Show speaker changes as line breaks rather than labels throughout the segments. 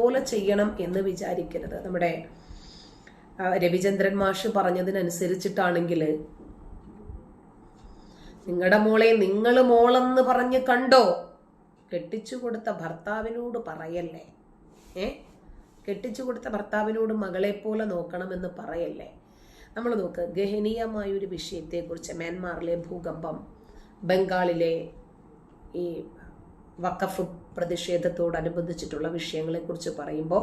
പോലെ ചെയ്യണം എന്ന് വിചാരിക്കരുത്. നമ്മുടെ രവിചന്ദ്രൻ മാഷ് പറഞ്ഞതിനനുസരിച്ചിട്ടാണെങ്കിൽ നിങ്ങളുടെ മോളെ നിങ്ങൾ മോളെന്ന് പറഞ്ഞ് കണ്ടോ? കെട്ടിച്ചു കൊടുത്ത ഭർത്താവിനോട് പറയല്ലേ? ഏ? കെട്ടിച്ചു കൊടുത്ത ഭർത്താവിനോട് മകളെ പോലെ നോക്കണമെന്ന് പറയല്ലേ? നമ്മൾ നോക്ക് ഗഹനീയമായ ഒരു വിഷയത്തെക്കുറിച്ച് മ്യാൻമാറിലെ ഭൂകമ്പം ബംഗാളിലെ ഈ വഖഫ് പ്രതിഷേധത്തോടനുബന്ധിച്ചിട്ടുള്ള വിഷയങ്ങളെക്കുറിച്ച് പറയുമ്പോൾ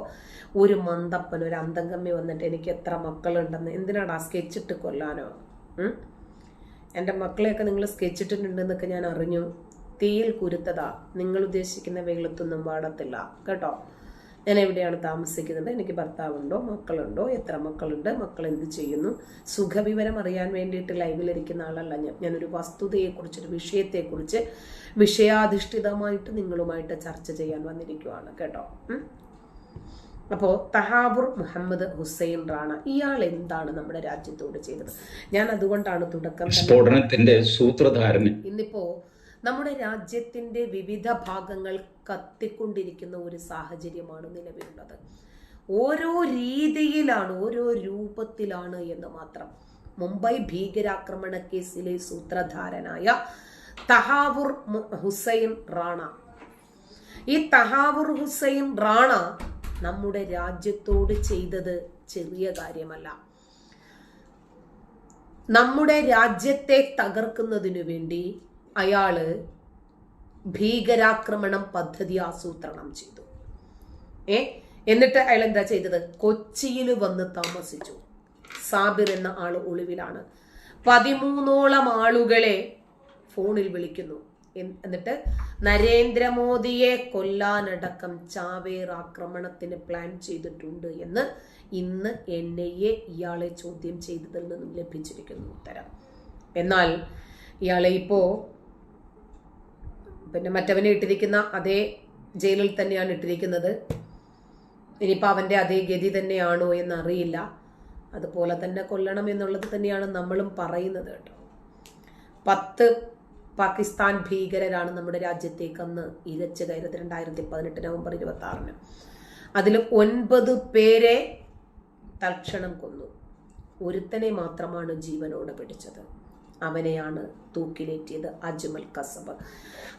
ഒരു മന്ദപ്പൻ ഒരു അന്തംഗമ്മി വന്നിട്ട് എനിക്ക് എത്ര മക്കളുണ്ടെന്ന് എന്തിനാണ് ആ സ്കെച്ചിട്ട് കൊല്ലാനോ? എന്റെ മക്കളെയൊക്കെ നിങ്ങൾ സ്കെച്ചിട്ടിട്ടുണ്ടെന്നൊക്കെ ഞാൻ അറിഞ്ഞു. തീയിൽ കുരുത്തതാ. നിങ്ങൾ ഉദ്ദേശിക്കുന്ന വെയിലത്തൊന്നും പാടത്തില്ല കേട്ടോ? ഞാൻ എവിടെയാണ് താമസിക്കുന്നത്? എനിക്ക് ഭർത്താവുണ്ടോ? മക്കളുണ്ടോ? എത്ര മക്കളുണ്ട്? മക്കൾ എന്ത് ചെയ്യുന്നു? സുഖവിവരം അറിയാൻ വേണ്ടിയിട്ട് ലൈവിലിരിക്കുന്ന ആളല്ല ഞാൻ. ഞാനൊരു വസ്തുതയെക്കുറിച്ച് ഒരു വിഷയത്തെക്കുറിച്ച് വിഷയാധിഷ്ഠിതമായിട്ട് നിങ്ങളുമായിട്ട് ചർച്ച ചെയ്യാൻ വന്നിരിക്കുവാണ്. കേട്ടോ? അപ്പോൾ തഹാബുർ മുഹമ്മദ് ഹുസൈൻ റാണ ഇയാൾ എന്താണ് നമ്മുടെ രാജ്യത്തോട് ചെയ്തത്? ഞാൻ അതുകൊണ്ടാണ് തുടക്കം
സ്ഫോടനത്തിന്റെ സൂത്രധാരന്.
ഇന്നിപ്പോ നമ്മുടെ രാജ്യത്തിന്റെ വിവിധ ഭാഗങ്ങൾ കത്തിക്കൊണ്ടിരിക്കുന്ന ഒരു സാഹചര്യമാണ് നിലവിലുള്ളത്. ഓരോ രീതിയിലാണ് ഓരോ രൂപത്തിലാണ് എന്ന് മാത്രം. മുംബൈ ഭീകരാക്രമണ കേസിലെ സൂത്രധാരനായ തഹാവുർ ഹുസൈൻ റാണ. ഈ തഹാവുർ ഹുസൈൻ റാണ നമ്മുടെ രാജ്യത്തോട് ചെയ്തത് ചെറിയ കാര്യമല്ല. നമ്മുടെ രാജ്യത്തെ തകർക്കുന്നതിനു വേണ്ടി അയാൾ ഭീകരാക്രമണം പദ്ധതി ആസൂത്രണം ചെയ്തു. ഏ? എന്നിട്ട് അയാൾ എന്താ ചെയ്തത്? കൊച്ചിയിൽ വന്ന് താമസിച്ചു. സാബിർ എന്ന ആൾ ഒളിവിലാണ്. പതിമൂന്നോളം ആളുകളെ ഫോണിൽ വിളിക്കുന്നു. എന്നിട്ട് നരേന്ദ്രമോദിയെ കൊല്ലാനടക്കം ചാവേർ ആക്രമണത്തിന് പ്ലാൻ ചെയ്തിട്ടുണ്ട് എന്ന് ഇന്ന് എൻ ഐ എ ഇയാളെ ചോദ്യം ചെയ്തതിൽ നിന്നും ലഭിച്ചിരിക്കുന്നു ഉത്തരം. എന്നാൽ ഇയാളെ ഇപ്പോ പിന്നെ മറ്റവനെ ഇട്ടിരിക്കുന്ന അതേ ജയിലിൽ തന്നെയാണ് ഇട്ടിരിക്കുന്നത്. ഇനിയിപ്പോൾ അവന്റെ അതേ ഗതി തന്നെയാണോ എന്നറിയില്ല. അതുപോലെ തന്നെ കൊല്ലണം എന്നുള്ളത് തന്നെയാണ് നമ്മളും പറയുന്നത് കേട്ടോ. പത്ത് പാകിസ്ഥാൻ ഭീകരരാണ് നമ്മുടെ രാജ്യത്തേക്ക് അന്ന് ഇരച്ചു കയറിയത് രണ്ടായിരത്തി പതിനെട്ട് നവംബർ ഇരുപത്തി ആറിന് അതിൽ ഒൻപത് പേരെ തൽക്ഷണം കൊന്നു. ഒരുത്തനെ മാത്രമാണ് ജീവനോടെ പിടിച്ചത്. അവനെയാണ് തൂക്കിലേറ്റിയത് അജ്മൽ കസബ്.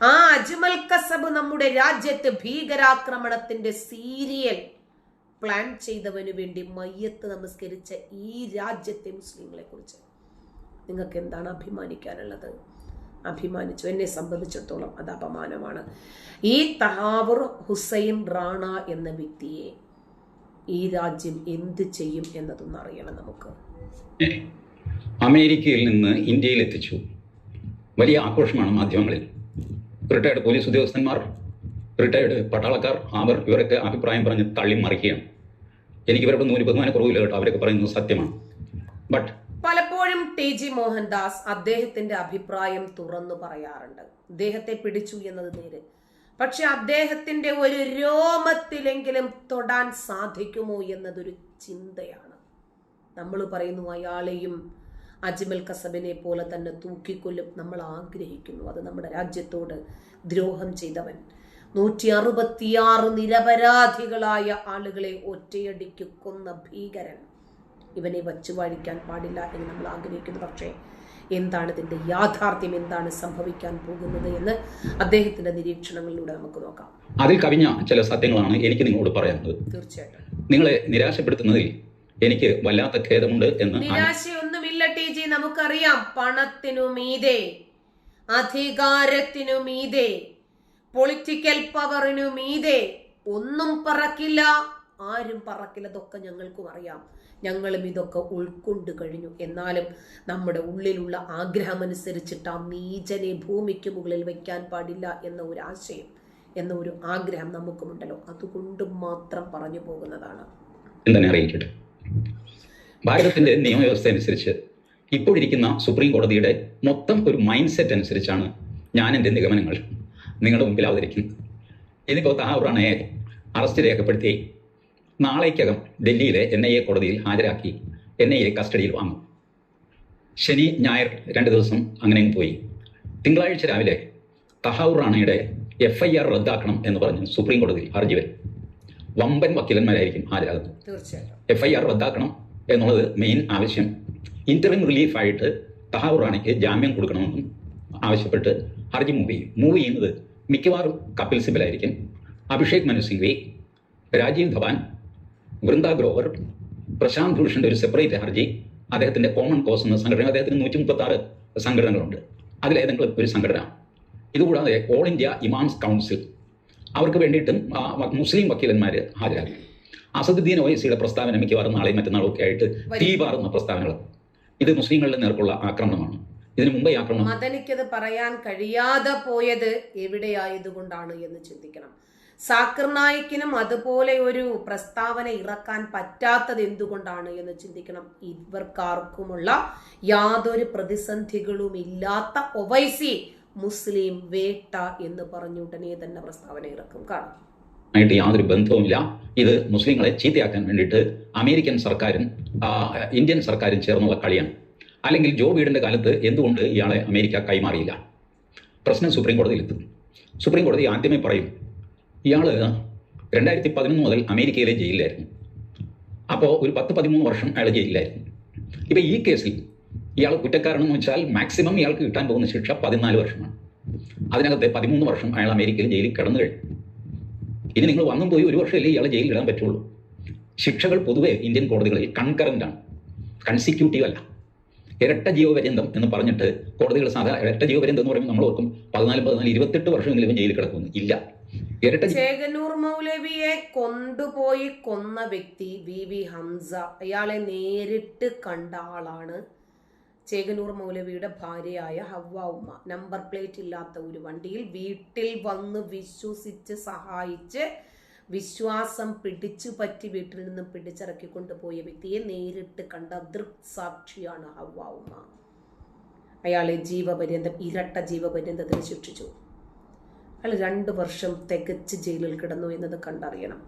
ആ അജ്മൽ കസബ് നമ്മുടെ രാജ്യത്ത് ഭീകരാക്രമണത്തിന്റെ സീരിയൽ പ്ലാൻ ചെയ്തവനു വേണ്ടി മയ്യത്ത് നമസ്കരിച്ച ഈ രാജ്യത്തെ മുസ്ലിങ്ങളെ കുറിച്ച്. നിങ്ങൾക്ക് എന്താണ് അഭിമാനിക്കാനുള്ളത്? അഭിമാനിച്ചു. എന്നെ സംബന്ധിച്ചിടത്തോളം അത് അപമാനമാണ്. ഈ തഹാവർ ഹുസൈൻ റാണ എന്ന വ്യക്തിയെ ഈ രാജ്യം എന്ത് ചെയ്യും എന്നതൊന്നും അറിയണം നമുക്ക്
അമേരിക്കയിൽ നിന്ന് ഇന്ത്യയിൽ എത്തിച്ചു വലിയ ആഘോഷമാണ് മാധ്യമങ്ങളിൽ. റിട്ടയർഡ് പോലീസ് ഉദ്യോഗസ്ഥന്മാർ റിട്ടയർഡ് പട്ടാളക്കാർ അവർ ഇവരൊക്കെ അഭിപ്രായം പറഞ്ഞ് തള്ളി മറിക്കുകയാണ്. എനിക്ക് ഇവരുടെ നൂൽ ബഹുമാന കുറവില്ല കേട്ടോ അവരൊക്കെ പറയുന്നത് സത്യമാണ്. ബട്ട്
പലപ്പോഴും ടി ജി മോഹൻദാസ് അദ്ദേഹത്തിന്റെ അഭിപ്രായം തുറന്നു പറയാറുണ്ട്. അദ്ദേഹത്തെ പിടിച്ചു എന്നത് നേര്. പക്ഷെ അദ്ദേഹത്തിന്റെ ഒരു രോമത്തിലെങ്കിലും തൊടാൻ സാധിക്കുമോ എന്നതൊരു ചിന്തയാണ്. നമ്മൾ പറയുന്നു അയാളെയും അജ്മൽ കസബിനെ പോലെ തന്നെ തൂക്കിക്കൊല്ലും നമ്മൾ ആഗ്രഹിക്കുന്നു. അത് നമ്മുടെ രാജ്യത്തോട് ദ്രോഹം ചെയ്തവൻ. നൂറ്റി അറുപത്തിയാറ് നിരപരാധികളായ ആളുകളെ ഒറ്റയടിക്ക് കൊന്ന ഭീകരൻ. ഇവനെ വച്ചു വാഴിക്കാൻ പാടില്ല എന്ന് നമ്മൾ ആഗ്രഹിക്കുന്നു. പക്ഷേ എന്താണ് ഇതിന്റെ യാഥാർത്ഥ്യം? എന്താണ് സംഭവിക്കാൻ പോകുന്നത് എന്ന് അദ്ദേഹത്തിന്റെ നിരീക്ഷണങ്ങളിലൂടെ നമുക്ക് നോക്കാം.
അതിൽ കവിഞ്ഞ ചില സത്യങ്ങളാണ് എനിക്ക് നിങ്ങളോട് പറയാനുള്ളത്.
തീർച്ചയായിട്ടും.
നിങ്ങളെ നിരാശപ്പെടുത്തുന്നതിൽ എനിക്ക് വല്ലാത്ത ഖേദമുണ്ട് എന്ന്
ജി നമുക്കറിയാം. പണത്തിനു മീതെ അധികാരത്തിനു മീതെ പൊളിറ്റിക്കൽ പവറിനു മീതെ ഒന്നും പറക്കില്ല ആരും പറക്കില്ല. ഇതൊക്കെ ഞങ്ങൾക്കും അറിയാം. ഞങ്ങളും ഇതൊക്കെ ഉൾക്കൊണ്ട് കഴിഞ്ഞു. എന്നാലും നമ്മുടെ ഉള്ളിലുള്ള ആഗ്രഹമനുസരിച്ചിട്ട് ആ നീചനെ ഭൂമിക്ക് മുകളിൽ വയ്ക്കാൻ പാടില്ല എന്ന ഒരു ആശയം എന്ന ഒരു ആഗ്രഹം നമുക്കുമുണ്ടല്ലോ. അതുകൊണ്ട് മാത്രം പറഞ്ഞു പോകുന്നതാണ്.
ഭാരതത്തിന്റെ നിയമവ്യവസ്ഥ അനുസരിച്ച് ഇപ്പോഴിരിക്കുന്ന സുപ്രീം കോടതിയുടെ മൊത്തം ഒരു മൈൻഡ് സെറ്റ് അനുസരിച്ചാണ് ഞാൻ എന്റെ നിഗമനങ്ങൾ നിങ്ങളുടെ മുമ്പിൽ അവതരിക്കുന്നത് ഇതിപ്പോൾ താഹുറാണയെ അറസ്റ്റ് രേഖപ്പെടുത്തി നാളേക്കകം ഡൽഹിയിലെ എൻ ഐ എ കോടതിയിൽ ഹാജരാക്കി എൻ ഐ എ കസ്റ്റഡിയിൽ വാങ്ങും. ശനി ഞായർ രണ്ട് ദിവസം അങ്ങനെ പോയി. തിങ്കളാഴ്ച രാവിലെ തഹാവൂർ റാണയുടെ എഫ് ഐ ആർ റദ്ദാക്കണം എന്ന് പറഞ്ഞ് സുപ്രീം കോടതിയിൽ ഹർജി വരും. വമ്പൻ വക്കീലന്മാരായിരിക്കും ഹാജരാകുന്നത്. എഫ് ഐ ആർ റദ്ദാക്കണം എന്നുള്ളത് മെയിൻ ആവശ്യം. ഇന്ററിം റിലീഫായിട്ട് തഹാ റാണിക്ക് ജാമ്യം കൊടുക്കണമെന്നും ആവശ്യപ്പെട്ട് ഹർജി മൂവ് ചെയ്യും. മൂവ് ചെയ്യുന്നത് മിക്കവാറും കപിൽ സിബലായിരിക്കും അഭിഷേക് മനു സിംഗ്വി രാജീവ് ധവാൻ വൃന്ദ ഗ്രോവർ പ്രശാന്ത് ഭൂഷന്റെ ഒരു സെപ്പറേറ്റ് ഹർജി അദ്ദേഹത്തിന്റെ കോമൺ കോസ് എന്ന സംഘടന അദ്ദേഹത്തിന് നൂറ്റി മുപ്പത്തി ആറ് സംഘടനകളുണ്ട് അതിലേതെങ്കിലും ഒരു സംഘടന. ഇതുകൂടാതെ ഓൾ ഇന്ത്യ ഇമാംസ് കൗൺസിൽ അവർക്ക് വേണ്ടിയിട്ടും മുസ്ലിം വക്കീലന്മാർ ഹാജരാകും. അസദുദ്ദീൻ ഒവൈസിയുടെ പ്രസ്താവന മിക്കവാറും നാളെയും മറ്റന്നാളും ഒക്കെ ആയിട്ട് തീ പാറുന്ന പ്രസ്താവനകൾ ഇത് മുസ്ലിങ്ങളുടെ നേർക്കുള്ള ആക്രമണമാണ്. ഇതിനു മുമ്പേ ആക്രമണം
മദനിക്കത് പറയാൻ കഴിയാതെ പോയത് എവിടെയായതുകൊണ്ടാണ് എന്ന് ചിന്തിക്കണം. സാക്കിർ നായിക്കിനും അതുപോലെ ഒരു പ്രസ്താവന ഇറക്കാൻ പറ്റാത്തത് എന്തുകൊണ്ടാണ് എന്ന് ചിന്തിക്കണം. ഇവർക്കാർക്കുമുള്ള യാതൊരു പ്രതിസന്ധികളും ഇല്ലാത്ത ഒവൈസി മുസ്ലിം വേട്ട എന്ന് പറഞ്ഞുടനെ തന്നെ പ്രസ്താവന ഇറക്കും. കാണാം.
ആയിട്ട് യാതൊരു ബന്ധവുമില്ല. ഇത് മുസ്ലിങ്ങളെ ചീത്തയാക്കാൻ വേണ്ടിയിട്ട് അമേരിക്കൻ സർക്കാരും ഇന്ത്യൻ സർക്കാരും ചേർന്നുള്ള കളിയാണ്. അല്ലെങ്കിൽ ജോ ബൈഡന്റെ കാലത്ത് എന്തുകൊണ്ട് ഇയാളെ അമേരിക്ക കൈമാറിയില്ല? പ്രശ്നം സുപ്രീം കോടതിയിൽ എത്തും. സുപ്രീം കോടതി ആദ്യമേ പറയും ഇയാൾ രണ്ടായിരത്തി പതിനൊന്ന് മുതൽ അമേരിക്കയിലെ ജയിലിലായിരുന്നു. അപ്പോൾ ഒരു പത്ത് പതിമൂന്ന് വർഷം അയാൾ ജയിലിലായിരുന്നു. ഇപ്പം ഈ കേസിൽ ഇയാൾ കുറ്റക്കാരനെന്ന് വെച്ചാൽ മാക്സിമം ഇയാൾക്ക് കിട്ടാൻ പോകുന്ന ശിക്ഷ പതിനാല് വർഷമാണ്. അതിനകത്തെ പതിമൂന്ന് വർഷം അയാൾ അമേരിക്കയിൽ ജയിലിൽ കിടന്നു കഴിഞ്ഞു. ഇനി നിങ്ങൾ വന്നും പോയി ഒരു വർഷമല്ലേ ഇയാളെ ജയിലിൽ ഇടാൻ പറ്റുള്ളൂ. ശിക്ഷകൾ പൊതുവെ ഇന്ത്യൻ കോടതികളിൽ കൺകറന്റ് ആണ്. കൺസിക്യൂട്ടീവ് അല്ല. ഇരട്ട ജീവപര്യന്തം എന്ന് പറഞ്ഞിട്ട് കോടതികൾ സാധാരണ ഇരട്ട ജീവപര്യന്തം എന്ന് പറയുമ്പോൾ നമ്മൾ ഓർക്കും പതിനാല് പതിനാല് ഇരുപത്തെട്ട് വർഷമെങ്കിലും ജയിലിൽ കിടക്കുന്നു ഇല്ല. ഇരട്ട
മൗലവിയെ കൊണ്ടുപോയി കൊന്ന വ്യക്തി വി വി ഹംസ. അയാളെ നേരിട്ട് കണ്ട ആളാണ് ചേകനൂർ മൗലവിയുടെ ഭാര്യയായ ഹവ്വ ഉമ്മ നമ്പർ പ്ലേറ്റ് ഇല്ലാത്ത ഒരു വണ്ടിയിൽ വീട്ടിൽ വന്ന് വിശ്വസിച്ച് സഹായിച്ച് വിശ്വാസം പിടിച്ചു പറ്റി വീട്ടിൽ നിന്ന് പിടിച്ചിറക്കി കൊണ്ടുപോയ വ്യക്തിയെ നേരിട്ട് കണ്ട ദൃക്സാക്ഷിയാണ് ഹവ്വ ഉമ്മ. അയാളെ ജീവപര്യന്തം ഇരട്ട ജീവപര്യന്തത്തിന് ശിക്ഷിച്ചു. അയാൾ രണ്ട് വർഷം തികച്ച് ജയിലിൽ കിടന്നു എന്നത് കണ്ടറിയണം.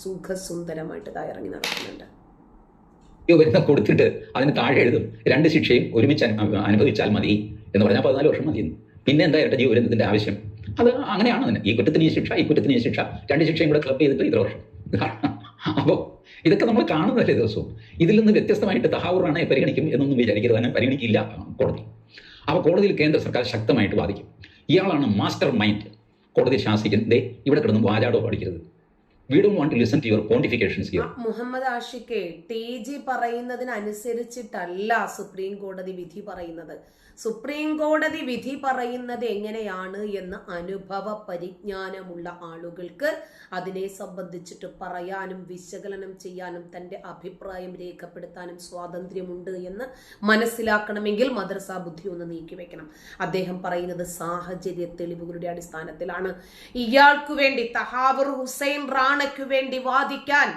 സുഖസുന്ദരമായിട്ട് ഇതാ ഇറങ്ങി നടക്കുന്നുണ്ട്.
ജീവപര്യന്തം കൊടുത്തിട്ട് അതിന് താഴെ എഴുതും. രണ്ട് ശിക്ഷയും ഒരുമിച്ച് അനു- അനുഭവിച്ചാൽ മതി എന്ന് പറഞ്ഞാൽ പതിനാല് വർഷം മതിയെന്ന്. പിന്നെ എന്താ ഇരട്ട ജീവപര്യന്തത്തിന്റെ ആവശ്യം? അത് അങ്ങനെയാണ് അതിന് ഈ കുറ്റത്തിന് ഈ ശിക്ഷ ഈ കുറ്റത്തിന് ഈ ശിക്ഷ. രണ്ട് ശിക്ഷയും കൂടെ ക്ലബ് ചെയ്തിട്ട് ഇത്ര വർഷം. അപ്പോൾ ഇതൊക്കെ നമ്മൾ കാണുന്നതല്ലേ ദിവസവും. ഇതിൽ നിന്ന് വ്യത്യസ്തമായിട്ട് തഹാവൂറാണെ പരിഗണിക്കും എന്നൊന്നും വിചാരിക്കരുത്. തന്നെ പരിഗണിക്കില്ല കോടതി. അപ്പോൾ കോടതിയിൽ കേന്ദ്ര സർക്കാർ ശക്തമായിട്ട് വാദിക്കും. ഇയാളാണ് മാസ്റ്റർ മൈൻഡ് കോടതി ശാസിക്കുന്നത് ഇവിടെ കിടന്ന് വാചാടോ പഠിക്കരുത്. We do want listen to your quantifications
ആ,
ഹിയർ
മുഹമ്മദ് ആഷിഖെ ടി ജി പറയുന്നതിനനുസരിച്ചിട്ടല്ല സുപ്രീം കോടതി വിധി പറയുന്നത്. സുപ്രീം കോടതി വിധി പറയുന്നത് എങ്ങനെയാണ് എന്ന് അനുഭവ പരിജ്ഞാനമുള്ള ആളുകൾക്ക് അതിനെ സംബന്ധിച്ചിട്ട് പറയാനും വിശകലനം ചെയ്യാനും തന്റെ അഭിപ്രായം രേഖപ്പെടുത്താനും സ്വാതന്ത്ര്യമുണ്ട് എന്ന് മനസ്സിലാക്കണമെങ്കിൽ മദ്രസ ബുദ്ധി ഒന്ന് നീക്കിവെക്കണം അദ്ദേഹം പറയുന്നത് സാഹചര്യ തെളിവുകളുടെ അടിസ്ഥാനത്തിലാണ്. ഇയാൾക്കു വേണ്ടി തഹാവർ ഹുസൈൻ റാണയ്ക്കു വേണ്ടി വാദിക്കാൻ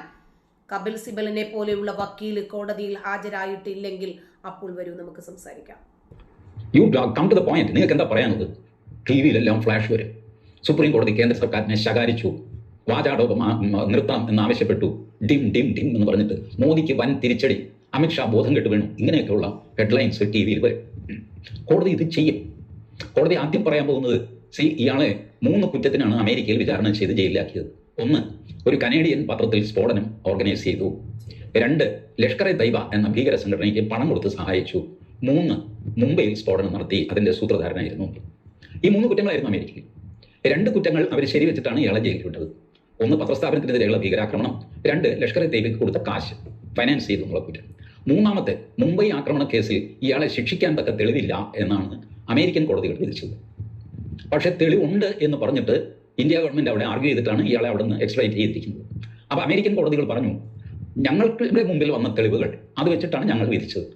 കപിൽ സിബലിനെ പോലെയുള്ള വക്കീൽ കോടതിയിൽ ഹാജരായിട്ടില്ലെങ്കിൽ അപ്പോൾ വരൂ നമുക്ക് സംസാരിക്കാം.
You come to the point നിങ്ങൾക്ക് എന്താ പറയാനുള്ളത്? ടി വിയിലെല്ലാം ഫ്ലാഷ് വരും. സുപ്രീം കോടതി കേന്ദ്ര സർക്കാരിനെ ശകാരിച്ചു. വാചാടോപം എന്ന് എന്നാവശ്യപ്പെട്ടു. ഡിം ഡിം ഡിം എന്ന് പറഞ്ഞിട്ട് മോദിക്ക് വൻ തിരിച്ചടി. അമിത്ഷാ ബോധം കെട്ട് വീണു. ഇങ്ങനെയൊക്കെയുള്ള ഹെഡ്ലൈൻസ് ടി വിയിൽ വരും. കോടതി ഇത് ചെയ്യും. കോടതി ആദ്യം പറയാൻ പോകുന്നത് സി ഇയാളെ മൂന്ന് കുറ്റത്തിനാണ് അമേരിക്കയിൽ വിചാരണ ചെയ്ത് ജയിലിലാക്കിയത്. ഒന്ന് ഒരു കനേഡിയൻ പത്രത്തിൽ സ്ഫോടനം ഓർഗനൈസ് ചെയ്തു. രണ്ട് ലഷ്കർ ദൈവ എന്ന ഭീകര സംഘടനയ്ക്ക് പണം കൊടുത്ത് സഹായിച്ചു. മൂന്ന് മുംബൈയിൽ സ്ഫോടനം നടത്തി. അതിന്റെ സൂത്രധാരനായിരുന്നു ഈ മൂന്ന് കുറ്റങ്ങളായിരുന്നു അമേരിക്കയിൽ. രണ്ട് കുറ്റങ്ങൾ അവർ ശരിവെച്ചിട്ടാണ് ഇയാളെ ജയിലിൽ വിട്ടത്. ഒന്ന് പത്രസ്ഥാപനത്തിനെതിരെയുള്ള ഭീകരാക്രമണം രണ്ട് ലഷ്കർ എ തൈബയ്ക്ക് കൊടുത്ത കാശ് ഫൈനാൻസ് ചെയ്തു എന്നുള്ള കുറ്റം. മൂന്നാമത്തെ മുംബൈ ആക്രമണ കേസിൽ ഇയാളെ ശിക്ഷിക്കാൻ തക്ക തെളിവില്ല എന്നാണ് അമേരിക്കൻ കോടതികൾ വിധിച്ചത്. പക്ഷേ തെളിവുണ്ട് എന്ന് പറഞ്ഞിട്ട് ഇന്ത്യ ഗവൺമെന്റ് അവിടെ ആർഗ്യൂ ചെയ്തിട്ടാണ് ഇയാളെ അവിടെ നിന്ന് എക്സ്ട്രൈറ്റ് ചെയ്തിരിക്കുന്നത് അപ്പോൾ അമേരിക്കൻ കോടതികൾ പറഞ്ഞു ഞങ്ങൾക്ക് മുമ്പിൽ വന്ന തെളിവുകൾ അത് വെച്ചിട്ടാണ് ഞങ്ങൾ വിധിച്ചത്.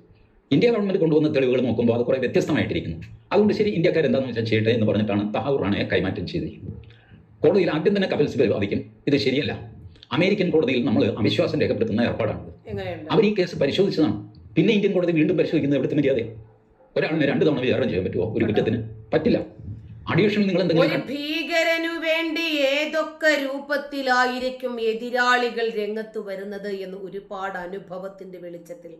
ഇന്ത്യ ഗവൺമെന്റ് കൊണ്ടുവന്ന തെളിവുകൾ നോക്കുമ്പോൾ അത് കുറേ വ്യത്യസ്തമായിട്ടിരിക്കുന്നു. അതുകൊണ്ട് ശരി ഇന്ത്യക്കാർ എന്താണെന്ന് വെച്ചാൽ ചെയ്യട്ടെ എന്ന് പറഞ്ഞിട്ടാണ് തഹാവൂർ റാണയെ കൈമാറ്റം ചെയ്തിരിക്കുന്നത് കോടതിയിൽ ആദ്യം തന്നെ കപിൽ സിബൽ വാദിക്കും ഇത് ശരിയല്ല. അമേരിക്കൻ കോടതിയിൽ നമ്മൾ അവിശ്വാസം രേഖപ്പെടുത്തുന്ന ഏർപ്പാടാണ്. അവർ ഈ കേസ് പരിശോധിച്ചതാണ്. പിന്നെ ഇന്ത്യൻ കോടതി വീണ്ടും പരിശോധിക്കുന്നത് എവിടുത്തെ മര്യാദയാണ് ഒരാളിനെ രണ്ട് തവണ വിചാരണ ചെയ്യാൻ പറ്റുമോ ഒരു കുറ്റത്തിന്? പറ്റില്ല. അഡീഷണൽ നിങ്ങൾ എന്തെങ്കിലും
ഭീകരനു വേണ്ടി ഏതൊക്കെ രൂപത്തിലായിരിക്കും എതിരാളികൾ രംഗത്ത് വരുന്നത് എന്ന് ഒരുപാട് അനുഭവത്തിന്റെ വെളിച്ചത്തിൽ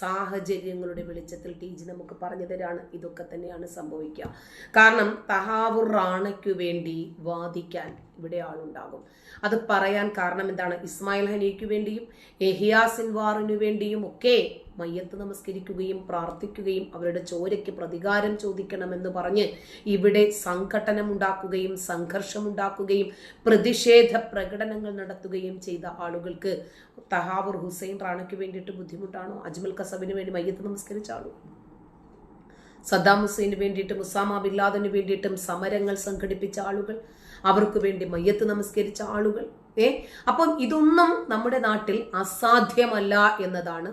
സാഹചര്യങ്ങളുടെ വെളിച്ചത്തിൽ ടി ജി നമുക്ക് പറഞ്ഞു തരാണ്. ഇതൊക്കെ തന്നെയാണ് സംഭവിക്കുക. കാരണം തഹാവുർ റാണയ്ക്കു വേണ്ടി വാദിക്കാൻ ഇവിടെ ആളുണ്ടാകും. അത് പറയാൻ കാരണം എന്താണ്? ഇസ്മായിൽ ഹനീക്ക് വേണ്ടിയും എഹിയാ സിൻവാറിനു വേണ്ടിയും ഒക്കെ മയ്യത്ത് നമസ്കരിക്കുകയും പ്രാർത്ഥിക്കുകയും അവരുടെ ചോരയ്ക്ക് പ്രതികാരം ചോദിക്കണമെന്ന് പറഞ്ഞ് ഇവിടെ സംഘട്ടനമുണ്ടാക്കുകയും സംഘർഷമുണ്ടാക്കുകയും പ്രതിഷേധ പ്രകടനങ്ങൾ നടത്തുകയും ചെയ്ത ആളുകൾക്ക് തഹാവൂർ ഹുസൈൻ റാണയ്ക്ക് വേണ്ടിയിട്ട് ബുദ്ധിമുട്ടാണോ? അജ്മൽ കസബിന് വേണ്ടി മയ്യത്ത് നമസ്കരിച്ചാണോ? സദ്ദാം ഹുസൈന് വേണ്ടിയിട്ടും ഉസാമ ബില്ലാദിന് വേണ്ടിയിട്ടും സമരങ്ങൾ സംഘടിപ്പിച്ച ആളുകൾ അവർക്ക് വേണ്ടി മയ്യത്ത് നമസ്കരിച്ച ആളുകൾ ഏ? അപ്പം ഇതൊന്നും നമ്മുടെ നാട്ടിൽ അസാധ്യമല്ല എന്നതാണ്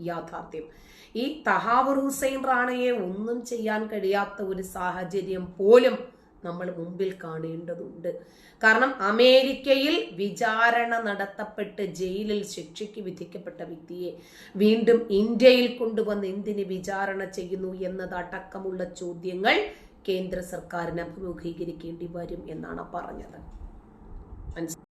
യാഥാർത്ഥ്യം. ഈ തഹാവൂർ ഹുസൈൻ റാണയെ ഒന്നും ചെയ്യാൻ കഴിയാത്ത ഒരു സാഹചര്യം പോലും നമ്മൾ മുമ്പിൽ കാണേണ്ടതുണ്ട്. കാരണം അമേരിക്കയിൽ വിചാരണ നടത്തപ്പെട്ട് ജയിലിൽ ശിക്ഷയ്ക്ക് വിധിക്കപ്പെട്ട വ്യക്തിയെ വീണ്ടും ഇന്ത്യയിൽ കൊണ്ടുവന്ന് എന്തിന് വിചാരണ ചെയ്യുന്നു എന്നതടക്കമുള്ള ചോദ്യങ്ങൾ കേന്ദ്ര സർക്കാരിന് അഭിമുഖീകരിക്കേണ്ടി വരും എന്നാണ് പറഞ്ഞത്.